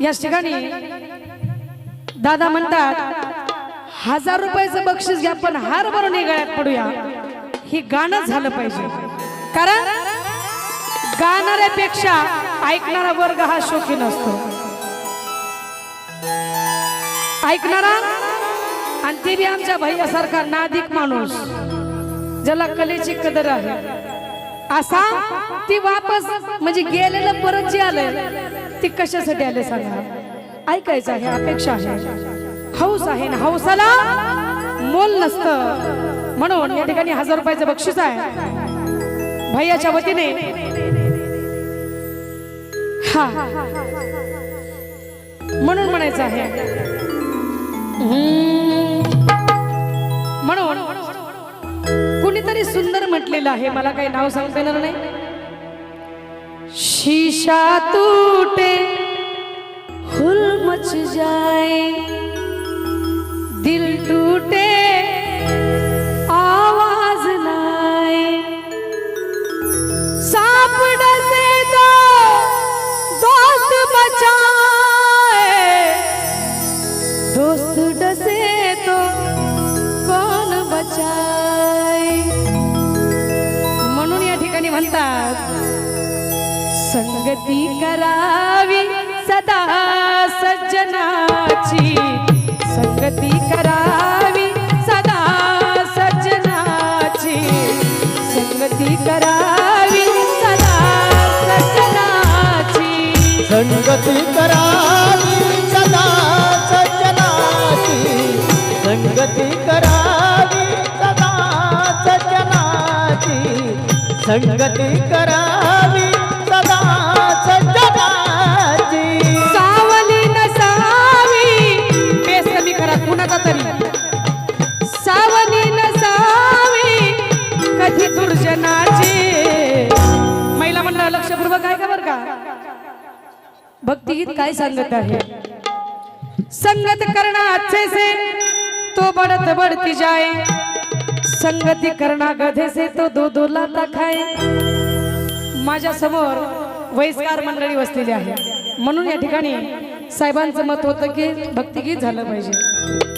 याच ठिकाणी दादा म्हणतात हजार रुपयाचं बक्षीस घ्या पण हार भरून गळ्यात पडूया. हे गाणं झालं पाहिजे. कारण गाणाऱ्यापेक्षा ऐकणारा वर्ग हा शौकीन असतो. ऐकणारा आणि ते बी आमच्या भैयासारखा नादिक माणूस ज्याला कलेची कदर आहे. असा ती वापस म्हणजे गेलेलं परत जे आलंय ती कशासाठी आले सांगा? ऐकायचं आहे अपेक्षा आहे. हौस आहे ना हौसाला मोल नसतं. म्हणून या ठिकाणी हजार रुपयाचं बक्षीस आहे. भैयाच्या वतीने. हा. म्हणून म्हणायचं आहे. म्हणून कुणीतरी सुंदर म्हटलेलं आहे. मला काही नाव सांगता येणार नाही. शीशा टूटे हुल मच जाए दिल टूटे प्रगती करावी सदा सज्जनाची. संगती करावी सदा सज्जनाची. संगती करावी सदा सज्जनाची. संगती करावी सदा सज्जनाची. संगती करावी सदा सज्जनाची. संगती करा कधी महिला मंडळ लक्षपूर्वक आहे का बर का? भक्तिगीत काय सांगत आहे? संगत करना अच्छे से तो बढ़त बढ़ती जाए संगती करना गधे से तो दो दो लाता खाए माझ्यासमोर वयस्कार मंडळी बसलेली आहे. म्हणून या ठिकाणी साहेबांचं मत होतं की भक्तिगीत झालं पाहिजे.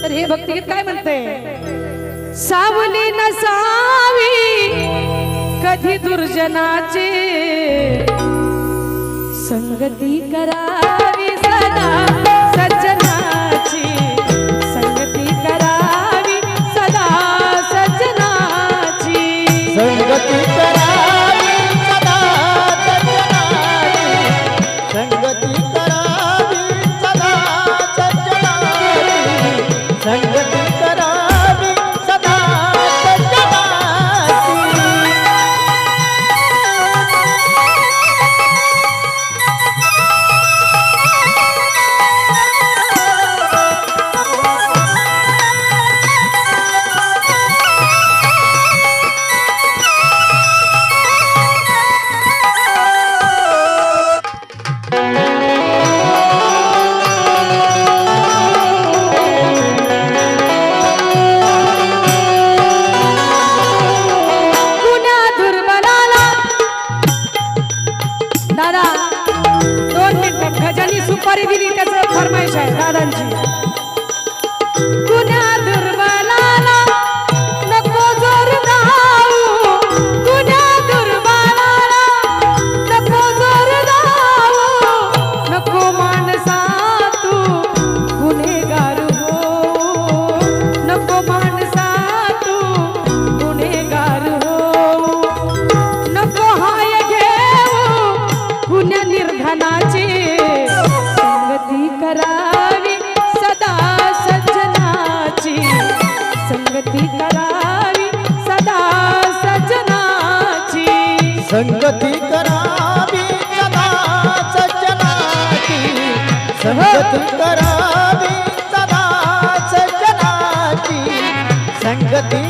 तर हे भक्तिगीत काय म्हणते सावली नसावी. कधी दुर्जनाचे संगती कर. दादा दोन मिनिट गजानी सुपारी दिली संगती करावी सदा सज्जनाची संगती करावी सदा सज्जनाची संगती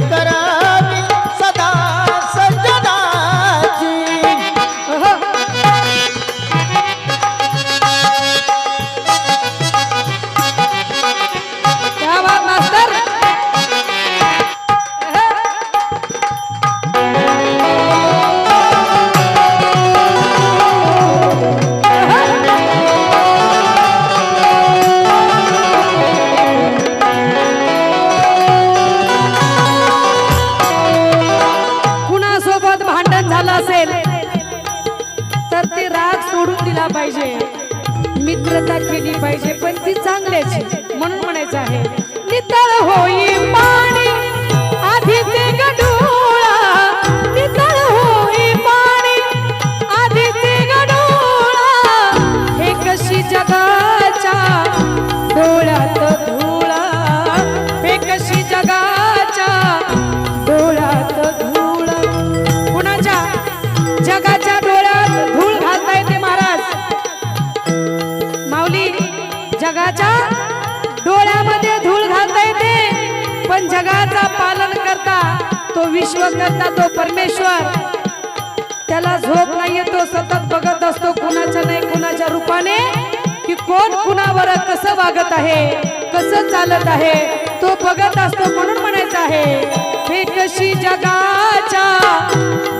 मित्रता केली पाहिजे पण ती चांगल्याची म्हणून म्हणायचं आहे. नितळ होई पाणी आधीचे तो विश्वकर्ता तो परमेश्वर. त्याला झोप नाहीये तो सतत बघत असतो कुणाच्या नाही कुणाच्या रूपाने की कोण कुणावर कसं वागत आहे कसं चालत आहे तो बघत असतो म्हणून म्हणायचं आहे हे कशी जगाच्या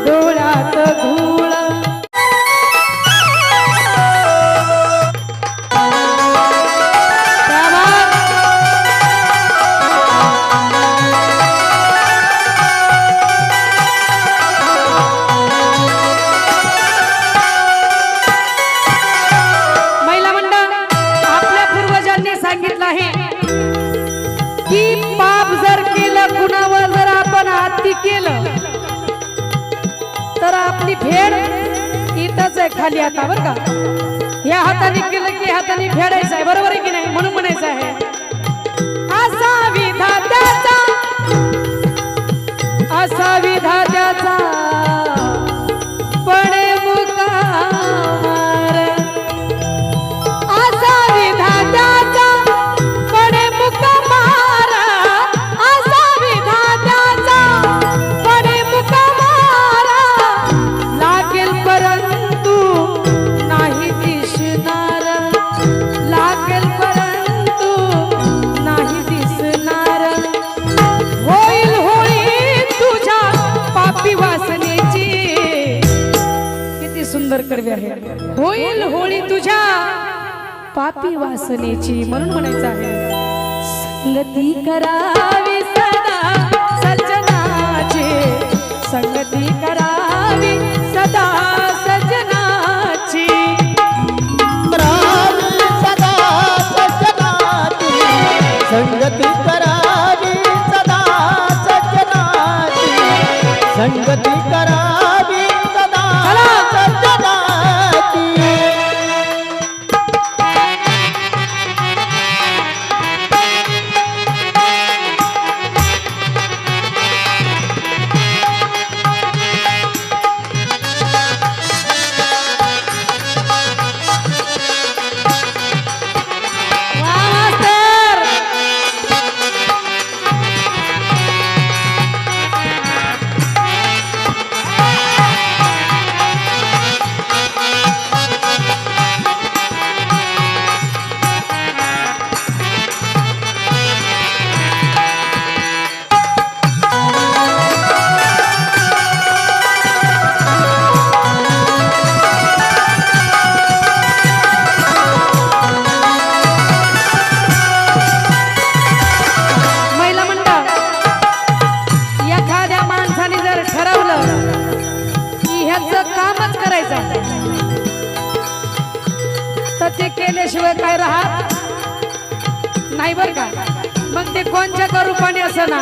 डोळ्यात धू फेड इथंच आहे खाली हातावर का? या हाताने केलं की हाताने फेडायचं आहे बरोबर आहे की नाही? म्हणून म्हणायचं आहे. सुंदर कडवी आहे. होईल होळी तुझ्या पापी वासनेची म्हणून म्हणायचं आहे. संगती करावी सदा सज्जनाची संगती करावी तर ते केल्याशिवाय काय राहत? नाही बर का? मग ते कोणच्या का रूपाने असं ना?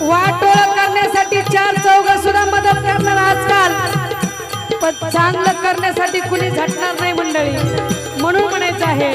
वाटोळ करण्यासाठी चार चौघ सुद्धा मदत करणार आजकाल. पण चांगलं करण्यासाठी कुणी झटणार नाही मंडळी. म्हणून म्हणायचं आहे